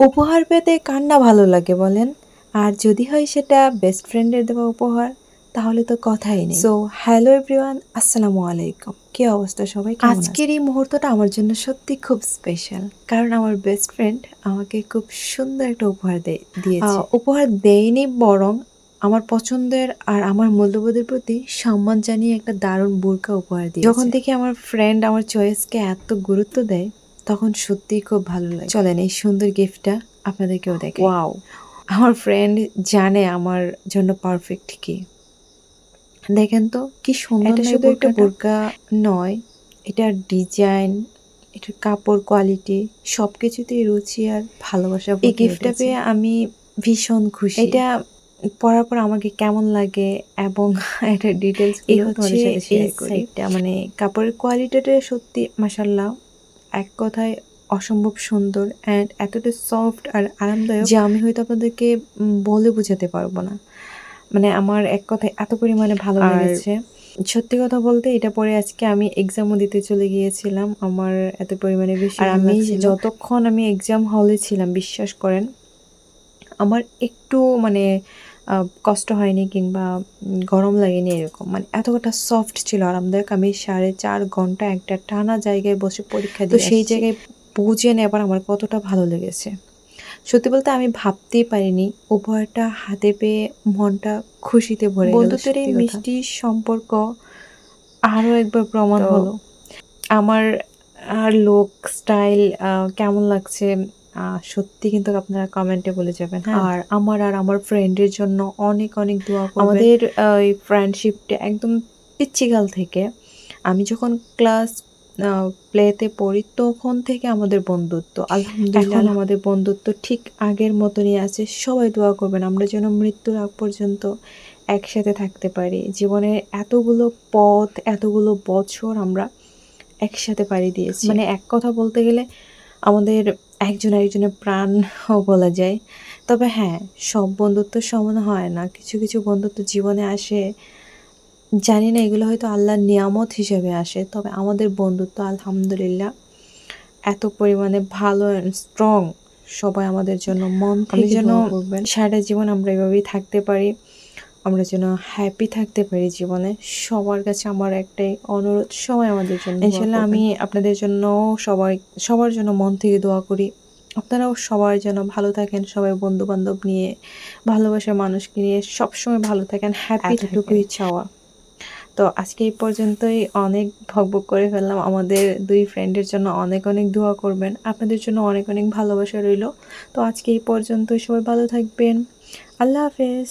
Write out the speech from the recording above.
উপহার পেতে কার না ভালো লাগে বলেন? আর যদি হয় সেটা বেস্ট ফ্রেন্ডের দেওয়া উপহার তাহলে তো কথাই নেই। সো হ্যালো এভরিওয়ান আসসালামু আলাইকুম। কি অবস্থা সবাই? আজকের এই মুহূর্তটা আমার জন্য সত্যি খুব স্পেশাল কারণ আমার বেস্ট ফ্রেন্ড আমাকে খুব সুন্দর একটা উপহার দিয়েছে। উপহার দেয়নি বরং আমার পছন্দের আর আমার মূল্যবোধের প্রতি সম্মান জানিয়ে একটা দারুণ বোরকা উপহার দিয়ে যখন থেকে আমার ফ্রেন্ড আমার চয়েসকে এত গুরুত্ব দেয় তখন সত্যিই খুব ভালো লাগে। চলেন এই সুন্দর গিফটটা আপনাদেরকেও দেখে ওয়াও আমার ফ্রেন্ড জানে আমার জন্য পারফেক্ট কি। দেখেন তো কি সুন্দর এটা শুধু একটা বোরকাটা? নয় এটার ডিজাইন এটার কাপড় কোয়ালিটি সবকিছুতেই রুচি আর ভালোবাসা এই গিফটটা পেয়ে আমি ভীষণ খুশি। এটা পরার পর আমাকে কেমন লাগে এবং এটা ডিটেলস এই হচ্ছে মানে কাপড়ের কোয়ালিটিটা সত্যি মাসাল্লাহ এক কথায় অসম্ভব সুন্দর অ্যান্ড এতটা সফট আর আরামদায়ক যে আমি হয়তো আপনাদেরকে বলে বোঝাতে পারব না। মানে আমার এক কথায় এত পরিমাণে ভালো লেগেছে। সত্যি কথা বলতে এটা পরে আজকে আমি এক্সামও দিতে চলে গিয়েছিলাম। আমার এত পরিমাণে বেশি আর আমি যতক্ষণ আমি এক্সাম হলে ছিলাম বিশ্বাস করেন আমার একটু মানে কষ্ট হয়নি কিংবা গরম লাগেনি এরকম। মানে এতটা সফট ছিল আরামদায়ক আমি সাড়ে চার ঘণ্টা একটা টানা জায়গায় বসে পরীক্ষা দিয়ে সেই জায়গায় বুঝে নেবার আমার কতটা ভালো লেগেছে। সত্যি বলতে আমি ভাবতেই পারিনি উপহারটা হাতে পেয়ে মনটা খুশিতে ভরে গেল বন্ধুত্বের এই মিষ্টি সম্পর্ক আরও একবার প্রমাণ হলো। আমার আর লোক স্টাইল কেমন লাগছে? সত্যি কিন্তু আপনারা কমেন্টে বলে যাবেন। হ্যাঁ। আর আমার আর আমার ফ্রেন্ডের জন্য অনেক অনেক দোয়া করবেন। আমাদের এই ফ্রেন্ডশিপটা একদম পিচ্ছিকাল থেকে। আমি যখন ক্লাস প্লেতে পড়ি তখন থেকে আমাদের বন্ধুত্ব। আলহামদুলিল্লাহ আমাদের বন্ধুত্ব ঠিক আগের মতনই আছে। সবাই দোয়া করবেন আমরা যেন মৃত্যুর আগ পর্যন্ত একসাথে থাকতে পারি। জীবনের এতগুলো পথ এতগুলো বছর আমরা একসাথে পাড়ি দিয়েছি। মানে এক কথা বলতে গেলে আমাদের একজন আরেকজনের প্রাণও বলা যায়। তবে হ্যাঁ সব বন্ধুত্ব সমান হয় না। কিছু কিছু বন্ধুত্ব জীবনে আসে। জানি না এগুলো হয়তো আল্লাহর নিয়ামত হিসেবে আসে। তবে আমাদের বন্ধুত্ব আলহামদুলিল্লাহ এত পরিমাণে ভালো অ্যান্ড স্ট্রং সবাই আমাদের জন্য মন থেকে যেন সারাটা জীবন আমরা এভাবেই থাকতে পারি। আমরা যেন হ্যাপি থাকতে পারি জীবনে। সবার কাছে আমার একটাই অনুরোধ সবাই আমাদের জন্য ইনশাল্লাহ আমি আপনাদের জন্য সবাই সবার জন্য মন থেকে দোয়া করি। আপনারাও সবার যেন ভালো থাকেন সবাই বন্ধু বান্ধব নিয়ে ভালোবাসার মানুষকে নিয়ে সবসময় ভালো থাকেন হ্যাপি এতটুকুই চাওয়া তো আজকে এই পর্যন্তই অনেক ভকভক করে ফেললাম। আমাদের দুই ফ্রেন্ডের জন্য অনেক অনেক দোয়া করবেন। আপনাদের জন্য অনেক অনেক ভালোবাসা রইল। তো আজকে এই পর্যন্তই সবাই ভালো থাকবেন। আল্লাহ হাফেজ।